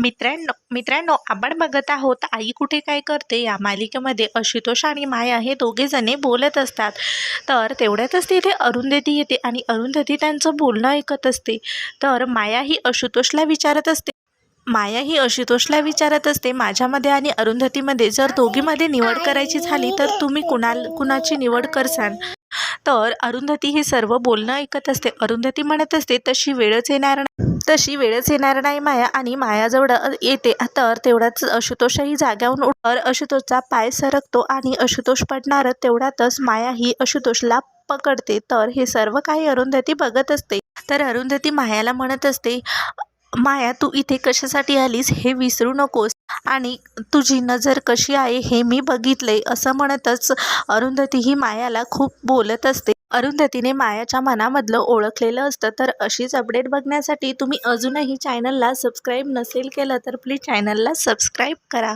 मित्रांनो मित्रांनो आपण बघत आहोत आई कुठे काय करते? या मालिकेमध्ये आशुतोष आणि माया हे दोघे जणे बोलत असतात. तर तेवढ्यातच तिथे अरुंधती येते आणि अरुंधती त्यांचं बोलणं ऐकत असते. तर माया ही आशुतोषला विचारत असते. माया ही आशुतोषला विचारत असते माझ्यामध्ये आणि अरुंधतीमध्ये जर दोघीमध्ये निवड करायची झाली तर तुम्ही कुणाल कुणाची निवड करसान? तर अरुंधती हे सर्व बोलणं ऐकत असते. अरुंधती म्हणत असते तशी वेळच येणार नाही. तशी वेळच येणार नाही माया आणि मायाजवळ येते. तर तेवढाच आशुतोषही जाग्याहून उठवर आशुतोषचा पाय सरकतो आणि आशुतोष पडणार तेवढ्यातच माया ही आशुतोषला पकडते. तर हे सर्व काही अरुंधती बघत असते. तर अरुंधती मायाला म्हणत असते माया तू इथे कशासाठी आलीस हे विसरू नकोस आणि तुझी नजर कशी आहे हे मी बघितले असं म्हणतच अरुंधती ही मायाला खूप बोलत असते. अरुंधतीने मायाच्या मनामधलं ओळखलेलं असतं. तर अशीच अपडेट बघण्यासाठी तुम्ही अजूनही चॅनलला सबस्क्राईब नसेल केलं तर प्लीज चॅनलला सबस्क्राईब करा.